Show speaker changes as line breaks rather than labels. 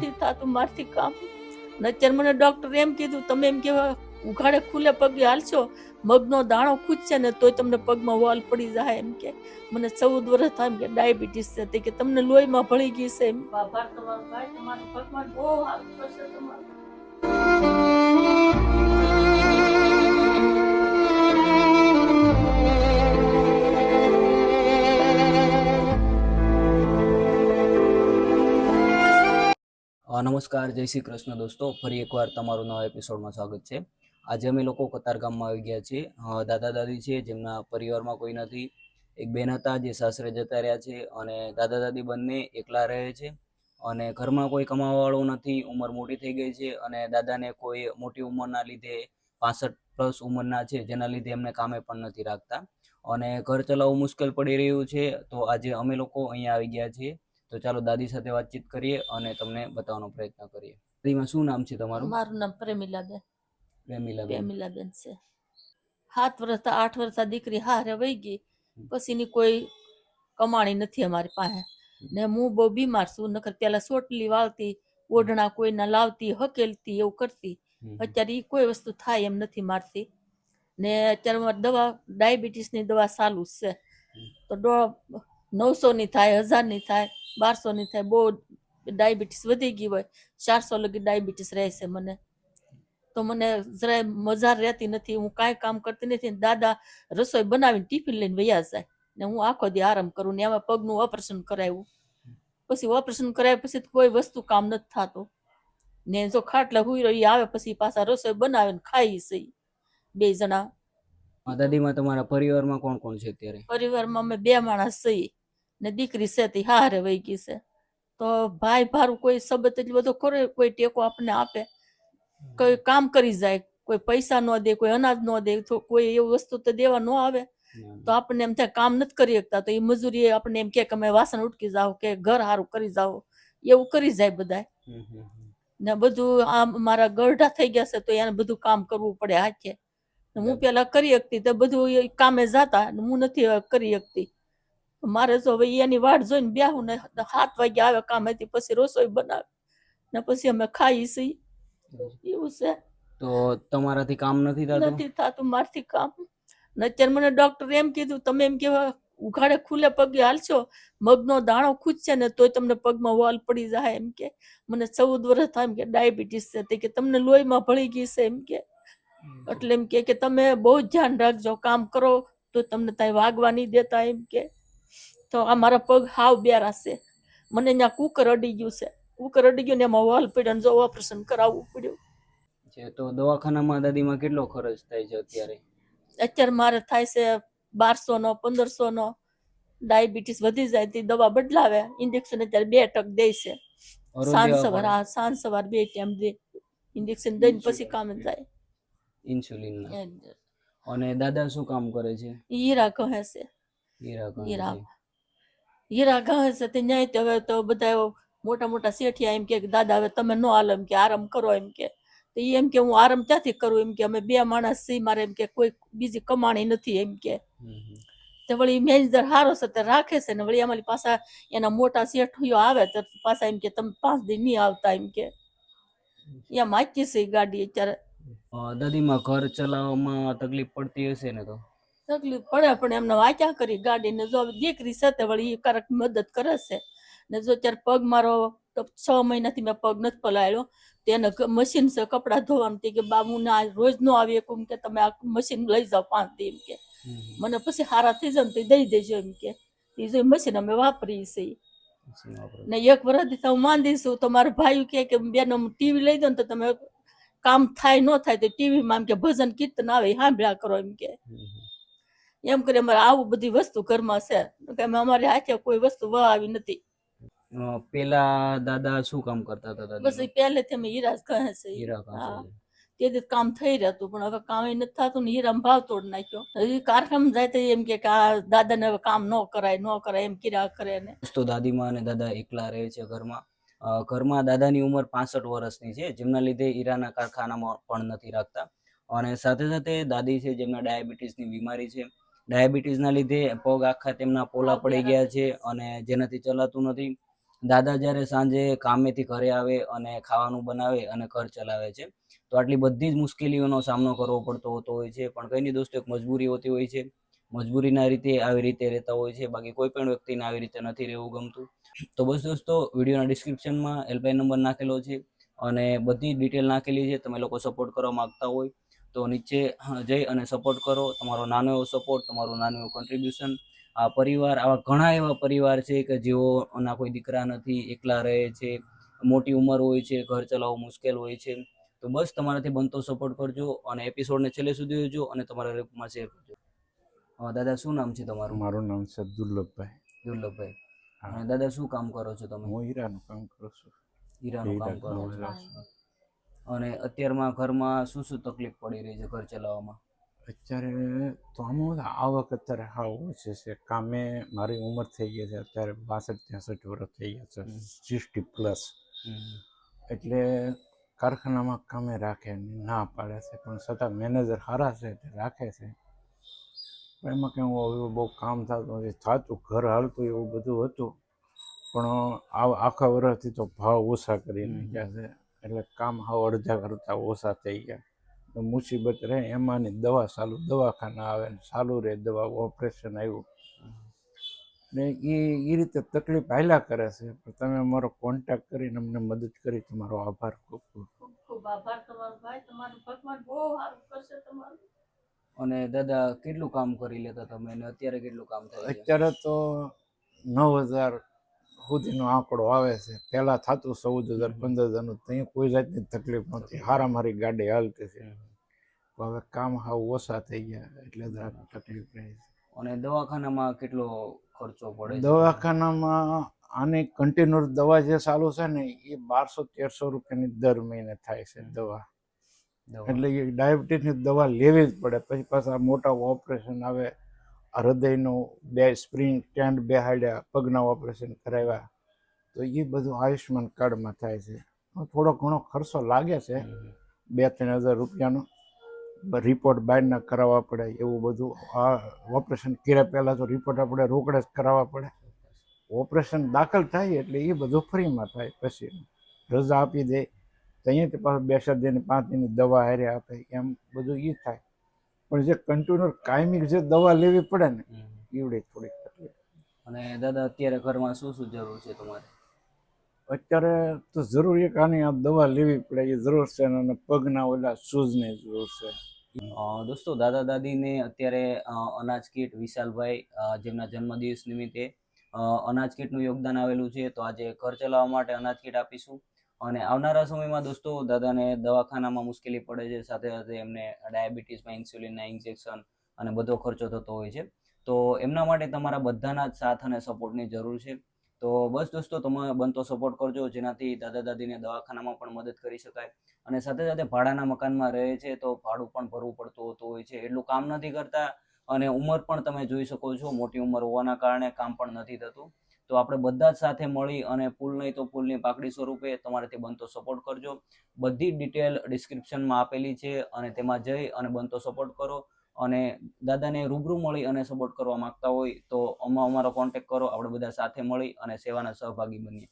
નથી થતું મારથી કામ. અત્યારે મને ડોક્ટર એમ કીધું, તમે એમ કેવા ઉઘાડે ખુલ્લે પગે હાલશો? મગનો દાણો ખૂજશે ને તોય તમને પગમાં વોલ પડી જાય. એમ કે. મને ચૌદ વર્ષ થાય એમ કે, ડાયાબિટીસ છે. તે કે, તમને લોહીમાં ભળી ગઈ છે. એમ. ભગવાન બહુ
નમસ્કાર, જય શ્રી કૃષ્ણ દોસ્તો. ફરી એકવાર તમારું નવા એપિસોડમાં સ્વાગત છે. આજે અમે લોકો કતારગામમાં આવી ગયા છીએ. દાદા દાદી છે, જેમના પરિવારમાં કોઈ નથી. એક બેન હતા, જે સાસરે જતા રહ્યા છે અને દાદા દાદી બંને એકલા રહે છે. અને ઘરમાં કોઈ કમાવાવાળો નથી, ઉંમર મોટી થઈ ગઈ છે અને દાદાને કોઈ મોટી ઉંમરના લીધે પાસઠ પ્લસ ઉંમરના છે, જેના લીધે એમને કામે પણ નથી રાખતા. અને ઘર ચલાવવું મુશ્કેલ પડી રહ્યું છે, તો આજે અમે લોકો અહીંયા આવી ગયા છીએ. તો ચાલો દાદી સાથે વાતચીત કરીએ અને તમને બતાવવાનો પ્રયત્ન કરીએ. દાદીમાં શું નામ છે તમારું?
મારું નામ પ્રેમિલાબેન.
પ્રેમિલાબેન.
પ્રેમિલાબેન છે. સાત વર્ષ આઠ વર્ષ દીકરી હારે વહી ગઈ. પછીની કોઈ કમાણી નથી અમારી પાસે. ને હું બહુ બીમાર છું નકર પેલા સોટલી વાળતી ઓઢણા કોઈના લાવતી હકેલતી એવું કરતી. અત્યારે ઈ કોઈ વસ્તુ થાય એમ નથી મારતી. ને અત્યારે મારી દવા ડાયાબિટીસની દવા ચાલુ છે. તો નવસો ની થાય હજારની થાય. બારસો ની થાય બહુ ડાયાબિટીસ વધી ગઈ હોય ચારસો લગી ડાયાબિટીસ રહે છે મને. તો મને જરાય મજા રહેતી નથી હું કાંઈ કામ કરતી નથી. ને દાદા રસોઈ બનાવીને ટિફિન લઈને વયા જાય ને હું આખો દી આરામ કરું ને એમાં પગનું ઓપરેશન કરાવ્યું પછી ઓપરેશન કરાવ્યા પછી કોઈ વસ્તુ કામ નથી થતું. ને જો ખાટલા હુઈ રહી આવે પછી પાછા રસોઈ બનાવે ને ખાઈ સહી બે જણા.
દાદીમાં તમારા પરિવારમાં કોણ કોણ છે અત્યારે?
પરિવારમાં અમે બે માણસ છીએ. ને દીકરી છે તે હારે વહી ગઈ છે. તો ભાઈ ભારું કોઈ સબત એટલું બધું કરે કોઈ ટેકો આપણને આપે. કોઈ કામ કરી જાય કોઈ પૈસા ન દે કોઈ અનાજ ન દે તો કોઈ એવું વસ્તુ તો દેવા ન આવે. તો આપણને એમ થાય કામ નથી કરી શકતા તો એ મજૂરી આપણને એમ કે અમે વાસણ ઉટકી જાઓ કે ઘર સારું કરી જાઓ. એવું કરી જાય બધાય. ને બધું આમ મારા ગરઢા થઈ ગયા છે તો એને બધું કામ કરવું પડે હાથે. હું પેલા કરી શકતી તો બધું કામે જાતા હું નથી કરી શકતી. મારે તો હવે એની વાટ જોઈને બેહું ને સાત વાગે આવે કામેથી પછી રસોઈ બનાવે ને પછી અમે ખાઈ સી. એવું છે.
તો તમારાથી કામ નથી થતું?
નથી થતું મારથી કામ. ને અત્યારે મને ડોક્ટર એમ કીધું તમે એમ કેવા ઉઘાડે ખુલ્લે પગે હાલશો? મગનો દાણો ખૂજશે ને તોય તમને પગમાં વોલ પડી જાય. એમ કે. મને ચૌદ વર્ષ થાય એમ કે ડાયાબિટીસ છે. તે કે તમને લોહીમાં ભળી ગઈ છે. એમ કે. એટલે એમ કે કે તમે બહુ જ ધ્યાન રાખજો. કામ કરો તો તમને ત્યાં વાગવા નહીં દેતા. એમ કે. તો આ મારા પગ હાવ બેરા છે. મને ત્યાં કુકર અડી ગયું છે. કુકર અડી ગયું ને એમાં વોલ પડ્યો ને જો ઓપરેશન કરાવવું પડ્યું.
છે તો દવાખાનામાં દાદીમાં કેટલો ખર્ચ થાય છે અત્યારે?
અત્યારે મારે થાય છે બારસો નો પંદરસો નો ડાયાબિટીસ વધી જાય તે દવા બદલાવે. ઇન્જેક્શન અત્યારે બે ટક દે છે. સાંજ સવાર. હા સાંજ સવાર બે ટાઈમ દે. ઇન્જેક્શન દઈને પછી કામ જાય.
ઇન્સ્યુલિન અને દાદા શું કામ કરે છે?
હીરા કહે છે
હીરા
હીરા.
છે.
હીરા ઘાસ છે તે ન્યાય તો હવે તો બધા મોટા મોટા શેઠિયા એમ કે દાદા હવે તમે નો હાલો એમ કે આરામ કરો એમ કે. તો એમ કે હું આરામ ક્યાંથી કરું? એમ કે અમે બે માણસ છીએ મારે એમ કે કોઈ બીજી કમાણી નથી એમ કે. તો વળી મેનેજર હારો છે તે રાખે છે ને વળી અમારી પાસે એના મોટા શેઠિયો આવે તો પાછા એમ કે તમે પાંચ દિન નહીં આવતા એમ કે. એમ માચી છે ગાડી અત્યારે.
દાદીમાં ઘર ચલાવવામાં તકલીફ પડતી હશે ને તો?
તકલીફ પડે પણ એમને વાંચ્યા કરી ગાડીને જો દીકરી તે વળી ઈ કારક મદદ કરે છે. ને જો અત્યારે પગ મારો તો છ મહિનાથી મેં પગ નથી પલાળ્યો. તેને મશીન છે કપડાં ધોવાનું. કે બાબુ ના રોજ નો આવી એક કે તમે આ મશીન લઈ જાઓ પાંચ દી એમ કે. મને પછી હારા થઈ જાય ને તો દઈ દેજો એમ કે. એ જો મશીન અમે વાપરીએ છીએ ને એક વર્ષથી હું માંદી છું તો મારા ભાઈ કે કે બેન ટીવી લઈ દો ને તો તમે કામ થાય ન થાય તો ટીવીમાં એમ કે ભજન કીર્તન આવે એ સાંભળ્યા કરો એમ કે. એમ કરી અમારે આવું બધી વસ્તુ ઘરમાં છે. કે અમારે હાથે કોઈ વસ્તુ વહાવી નથી.
પેલા દાદા શું કામ કરતા હતા
બસ પહેલેથી અમે હીરા કહે છે
હીરા.
તે દી કામ થઈ રહેતું પણ હવે કામ એ નથી થતું ને હીરામાં ભાવ તોડ નાખ્યો. હજી કારખાનામાં જાય તો એમ કે કે આ દાદાને હવે કામ ન કરાય ન કરાય એમ કિરા કરે ને.
તો દાદીમાં અને દાદા એકલા રહે છે ઘરમાં. ઘરમાં દાદાની ઉંમર પાસઠ વર્ષની છે જેમના લીધે હીરાના કારખાનામાં પણ નથી રાખતા. અને સાથે સાથે દાદી છે જેમના ડાયાબિટીસની બીમારી છે. ડાયાબિટીસના લીધે પગ આખા તેમના પોલા પડી ગયા છે અને જેનાથી ચલાતું નથી. દાદા જ્યારે સાંજે કામેથી ઘરે આવે અને ખાવાનું બનાવે અને ઘર ચલાવે છે. તો આટલી બધી જ મુશ્કેલીઓનો સામનો કરવો પડતો હોતો હોય છે. પણ કંઈ નહીં દોસ્તો એક મજબૂરી હોતી હોય છે. મજબૂરીના રીતે આવી રીતે રહેતા હોય છે. બાકી કોઈ પણ વ્યક્તિને આવી રીતે નથી રહેવું ગમતું. તો બસ દોસ્તો વિડીયોના ડિસ્ક્રિપ્શનમાં હેલ્પલાઇન નંબર નાખેલો છે. અને બધી ડિટેલ નાખેલી છે. તમે લોકો સપોર્ટ કરવા માગતા હોય તો નીચે જઈ અને સપોર્ટ કરો. તમારો નાનો એવો સપોર્ટ તમારું નાનું એવું કન્ટ્રીબ્યુશન આ પરિવાર આવા ઘણા એવા પરિવાર છે કે જેઓના કોઈ દીકરા નથી એકલા રહે છે મોટી ઉંમર હોય છે ઘર ચલાવવું મુશ્કેલ હોય છે. તો બસ તમારાથી બનતો સપોર્ટ કરજો અને એપિસોડને છેલ્લે સુધી જોજો અને તમારા ગ્રુપમાં શેર કરજો. દાદા શું નામ છે તમારું?
મારું નામ છે દુર્લભભાઈ.
દુર્લભભાઈ. અને દાદા શું કામ કરો છો તમે?
હું હીરાનું કામ કરું છું.
હીરાનું કામ કરો છો. અને અત્યારમાં ઘરમાં શું શું તકલીફ પડી રહી છે ઘર ચલાવવામાં?
અત્યારે તો આમ આવક અત્યારે હા ઓછી છે. કામે મારી ઉંમર થઈ ગઈ છે અત્યારે બાસઠ ત્રેસઠ વર્ષ થઈ ગયા છે. Sixty plus. એટલે કારખાનામાં કામે રાખે ના પાડે છે પણ છતાં મેનેજર સારા છે એટલે રાખે છે. પણ એમાં કંઈ હું હવે બહુ કામ થતું નથી. થતું ઘર હાલતું એવું બધું હતું પણ આ આખા વર્ષથી તો ભાવ ઓછા કરી
હમ.
નાખ્યા છે. એટલે કામ હાવ અડધા કરતાં ઓછા થઈ ગયા. તો મુસીબત રહે એમાંની દવા ચાલુ દવાખાના આવે ને ચાલુ રહે દવા ઓપરેશન આવ્યું. ને એ એ રીતે તકલીફ હાલ્યા કરે છે. પણ તમે અમારો કોન્ટેક્ટ કરીને અમને મદદ કરી. તમારો આભાર ખૂબ ખૂબ.
ખૂબ ખૂબ આભાર તમારો ભાઈ. તમારું ભગવાન બહુ સારું કરશે તમારું.
અને દાદા કેટલું કામ કરી લેતા તમે? અને અત્યારે કેટલું કામ થાય
અત્યારે તો નવ હજાર સુધીનો આંકડો આવે છે. પહેલાં થતું ચૌદ હજાર પંદર હજારનું ત્યાં કોઈ જાતની તકલીફ નહોતી. હારામારી ગાડી હાલતી છે હવે કામ હાવ ઓછા થઈ ગયા એટલે જરાક તકલીફ રહે છે.
અને દવાખાનામાં કેટલો ખર્ચો પડે
દવાખાનામાં આની કન્ટિન્યુ દવા જે ચાલુ છે ને એ બારસો તેરસો રૂપિયાની દર મહિને થાય છે દવા. એટલે એ ડાયાબિટીસની દવા લેવી જ પડે. પછી પાછા મોટા ઓપરેશન આવે. હૃદયનું બે સ્પ્રિંગ સ્ટેન્ડ બેહાડ્યા પગના ઓપરેશન કરાવ્યા તો એ બધું આયુષ્યમાન કાર્ડમાં થાય છે. થોડો ઘણો ખર્ચો લાગે છે બે ત્રણ હજાર રૂપિયાનો. રિપોર્ટ બહારના કરાવવા પડે એવું બધું. આ ઓપરેશન કર્યા પહેલાં તો રિપોર્ટ આપણે રોકડે જ કરાવવા પડે. ઓપરેશન દાખલ થાય એટલે એ બધું ફ્રીમાં થાય પછી. રજા આપી દે. તો અહીંયાથી પાછું બેસર દઈને પાંચ દિનની દવા હારે આપે. એમ બધું એ થાય. પણ જે કન્ટિન્યુઅર કાયમિક જે દવા લેવી પડે ને એવડે થોડીક તકલીફ.
અને દાદા અત્યારે ઘરમાં શું શું જરૂર છે તમારે?
અત્યારે તો જરૂર એક આની આ દવા લેવી પડે એ જરૂર છે અને પગના ઓલા શૂઝની જરૂર છે.
દોસ્તો દાદા દાદીને અત્યારે અનાજ કીટ વિશાલભાઈ જેમના જન્મદિવસ નિમિત્તે અનાજ કીટનું યોગદાન આવેલું છે. તો આજે ઘર ચલાવવા માટે અનાજ કીટ આપીશું. અને આવનારા સમયમાં દોસ્તો, દાદાને દવાખાનામાં મુશ્કેલી પડે છે, સાથે સાથે એમને ડાયાબિટીસમાં ઇન્સ્યુલિનના ઇન્જેક્શન અને બધો ખર્ચો થતો હોય છે. તો એમના માટે તમારા બધાના જ સાથ અને સપોર્ટની જરૂર છે. તો બસ દોસ્તો, તમે બનતો સપોર્ટ કરજો, જેનાથી દાદા દાદીને દવાખાનામાં પણ મદદ કરી શકાય. અને સાથે સાથે ભાડાના મકાનમાં રહે છે, તો ભાડું પણ ભરવું પડતું હોતું હોય છે. એટલું કામ નથી કરતા અને ઉંમર પણ તમે જોઈ શકો છો, મોટી ઉંમર હોવાના કારણે કામ પણ નથી થતું. તો આપણે બધા જ સાથે મળી અને પુલ નહીં તો પુલની પાકડી સ્વરૂપે તમારાથી બનતો સપોર્ટ કરજો. બધી ડિટેલ ડિસ્ક્રિપ્શનમાં આપેલી છે અને તેમાં જઈ અને બનતો સપોર્ટ કરો. અને દાદાને રૂબરૂ મળી અને સપોર્ટ કરવા માંગતા હોય તો અમા અમારો કોન્ટેક્ટ કરો. આપણે બધા સાથે મળી અને સેવાના સહભાગી બનીએ.